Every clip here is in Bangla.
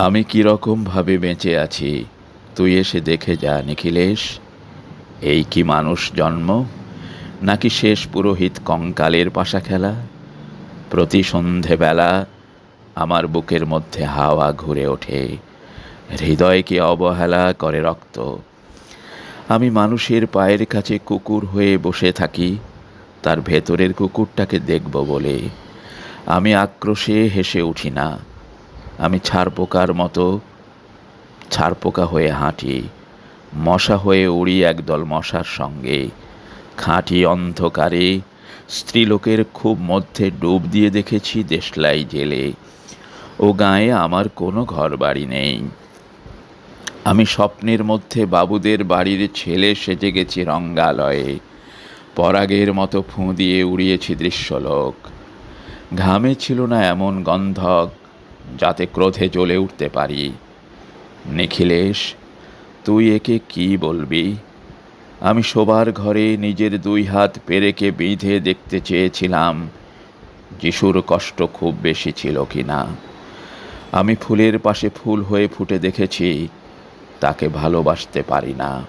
আমি কীরকমভাবে বেঁচে আছি? তুই এসে দেখে যা, নিখিলেশ। এই কি মানুষ জন্ম? নাকি শেষ পুরোহিত কঙ্কালের পাশা খেলা? প্রতি সন্ধেবেলা আমার বুকের মধ্যে হাওয়া ঘুরে ওঠে। হৃদয়কে অবহেলা করে রক্ত? আমি মানুষের পায়ের কাছে কুকুর হয়ে বসে থাকি, তার ভেতরের কুকুরটাকে দেখব বলে। আমি আক্রোশে হেসে উঠি না। আমি ছারপোকার মতো ছারপোকা হয়ে হাঁটি, মশা হয়ে উড়ি একদল মশার সঙ্গে। খাঁটি অন্ধকারে স্ত্রীলোকের খুব মধ্যে ডুব দিয়ে দেখেছি দেশলাই জেলে। ও গায়ে আমার কোনো ঘর বাড়ি নেই। আমি স্বপ্নের মধ্যে বাবুদের বাড়ির ছেলে সেজে গেছি রঙ্গালয়ে। পরাগের মতো ফুঁ দিয়ে উড়িয়েছি দৃশ্যলোক। ঘামে ছিল না এমন গন্ধক যাতে ক্রোধে জ্বলে উঠতে পারি। নিখিলেশ, তুই একে কি বলবি? আমি শোবার ঘরে নিজের দুই হাত পেরেকে বেঁধে দেখতে চেয়েছিলাম। যিশুর কষ্ট খুব বেশি ছিল কি না আমি ফুলের পাশে ফুল হয়ে ফুটে দেখেছি, তাকে ভালোবাসতে পারি না।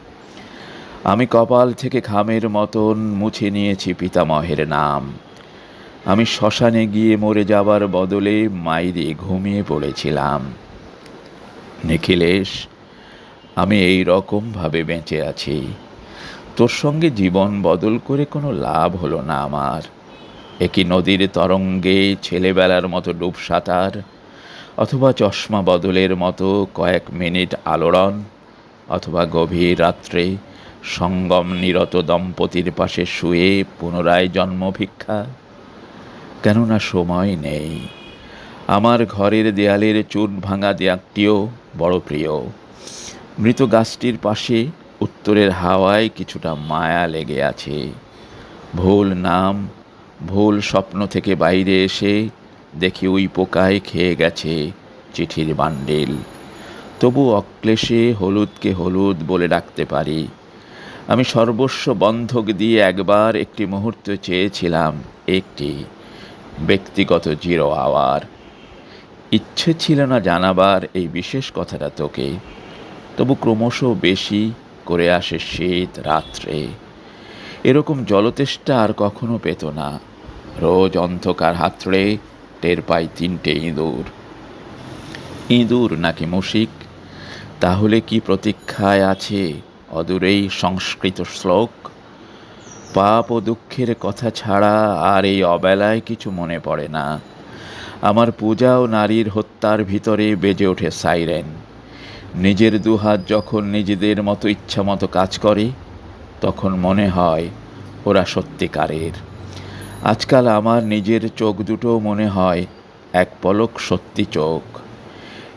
আমি কপাল থেকে খামের মতন মুছে নিয়েছি পিতামহের নাম। আমি শ্মশানে গিয়ে মরে যাবার বদলে মাইরে ঘুমিয়ে পড়েছিলাম। নিখিলেশ, আমি এই রকমভাবে বেঁচে আছি। তোর সঙ্গে জীবন বদল করে কোনো লাভ হলো না আমার। একই নদীর তরঙ্গে ছেলেবেলার মতো ডুব সাঁতার, অথবা চশমা বদলের মতো কয়েক মিনিট আলোড়ন, অথবা গভীর রাত্রে সঙ্গম নিরত দম্পতির পাশে শুয়ে পুনরায় জন্ম ভিক্ষা কেননা সময় নেই। আমার ঘরের দেয়ালের চুন ভাঙা দেয়াকটিও বড় প্রিয়। মৃত গাছটির পাশে উত্তরের হাওয়ায় কিছুটা মায়া লেগে আছে। ভুল নাম, ভুল স্বপ্ন থেকে বাইরে এসে দেখি ওই পোকায় খেয়ে গেছে চিঠির বান্ডেল। তবু অক্লেশে হলুদকে হলুদ বলে ডাকতে পারি। আমি সর্বস্ব বন্ধক দিয়ে একবার একটি মুহূর্ত চেয়েছিলাম, একটি। ব্যক্তিগত জিরো আওয়ার। ইচ্ছে ছিল না জানাবার এই বিশেষ কথাটা তোকে। তবু ক্রমশ বেশি করে আসে শীত রাত্রে। এরকম জলতেষ্টা আর কখনো পেত না। রোজ অন্ধকার হাতড়ে টের পাই তিনটে ইঁদুর। ইঁদুর নাকি মুশিক? তাহলে কি প্রতীক্ষায় আছে অদূরেই সংস্কৃত শ্লোক? পাপ ও দুঃখের কথা ছাড়া আর এই অবেলায় কিছু মনে পড়ে না। আমার পূজা ও নারীর হত্যার ভিতরে বেজে ওঠে সাইরেন। নিজের দুহাত যখন নিজেদের মতো ইচ্ছা মতো কাজ করে, তখন মনে হয় ওরা সত্যিকারের। আজকাল আমার নিজের চোখ দুটো মনে হয় এক পলক সত্যি চোখ।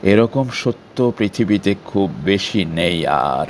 এরকম সত্য পৃথিবীতে খুব বেশি নেই আর।